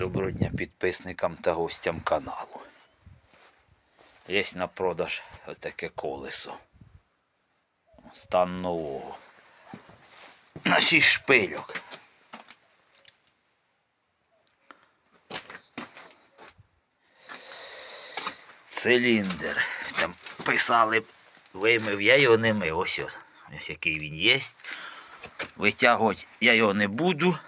Доброго дня підписникам та гостям каналу. Є на продаж отаке колесо. Стан нового. На шість шпильок. Циліндр. Там писали, вимив, я його не мив. Ось, ось, ось який він є. Витягувати я його не буду.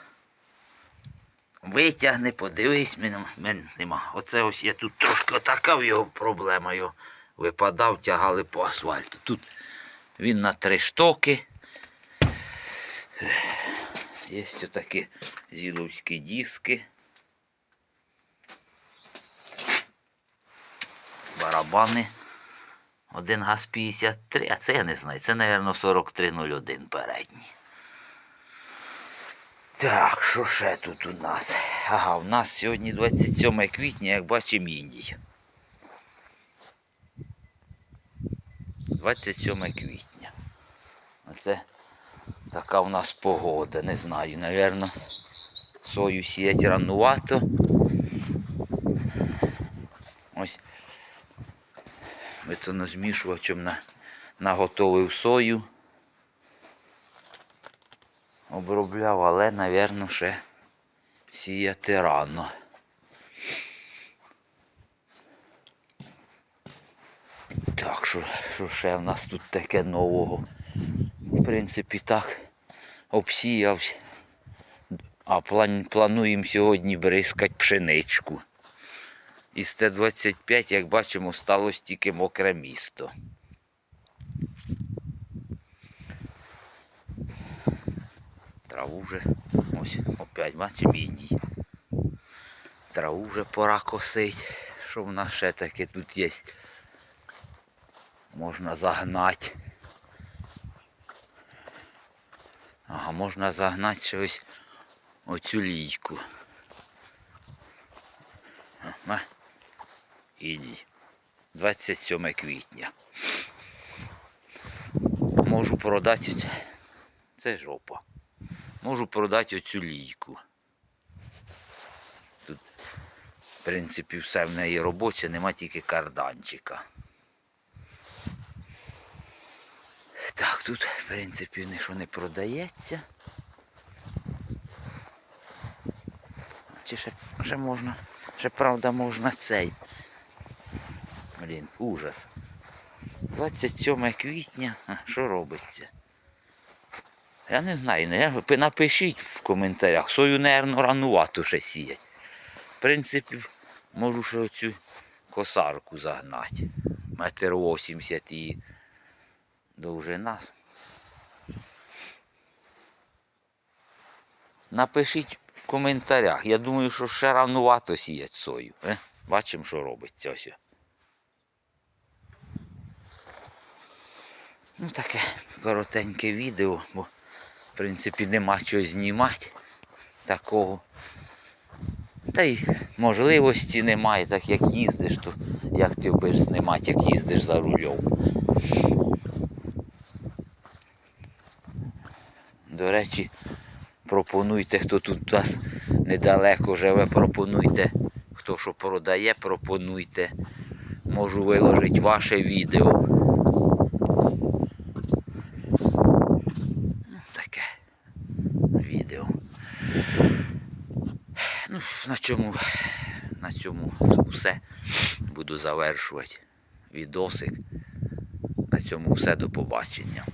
Витягни, подивись, мене, нема. Оце ось я тут трошки отака в його проблема. Його випадав, тягали по асфальту. Тут він на три штоки. Є отакі зіловські диски. Барабани. Один газ 53, а це я не знаю. Це, мабуть, 4301 передній. Так, що ще тут у нас? Ага, у нас сьогодні 27 квітня, як бачимо, Індій. 27 квітня. Оце така у нас погода, не знаю, напевно, сою сіять ранувато. Ось бетонозмішувачем на, наготовив сою обробляв, але, напевно, ще сіяти рано. Так, що, що ще в нас тут таке нового? В принципі, так обсіявся. А план, плануємо сьогодні бризкати пшеничку. Із Т-25, як бачимо, сталося тільки мокре місто. Траву вже ось опять бачимо іній. Траву вже пора косить. Що в нас ще таке тут є? Можна загнати. Ага, можна загнати ще ось оцю лійку. Ага. Іній. 27 квітня. Можу продати. Це жопа можу продати оцю лійку. Тут, в принципі, все в неї робоче, нема тільки карданчика. Так, тут, в принципі, нічого не продається. Чи ще, ще можна, ще правда можна цей. Блін, ужас. 27 квітня, а що робиться? Я не знаю, напишіть в коментарях. Сою, напевно, ранувато ще сіять. В принципі, можу ще оцю косарку загнати. Метр 80 її довжина. Напишіть в коментарях. Я думаю, що ще ранувато сіять сою. Е? Бачимо, що робиться ось. Ну таке коротеньке відео, бо в принципі нема чого знімати такого. Та й можливості немає, так як їздиш, то як ти будеш знімати, як їздиш за рулем. До речі, пропонуйте, хто тут у нас недалеко живе, пропонуйте, хто що продає, пропонуйте. Можу виложити ваше відео. Ну, таке відео. Ну, на цьому, на цьому все. Буду завершувати відосик. На цьому все до побачення.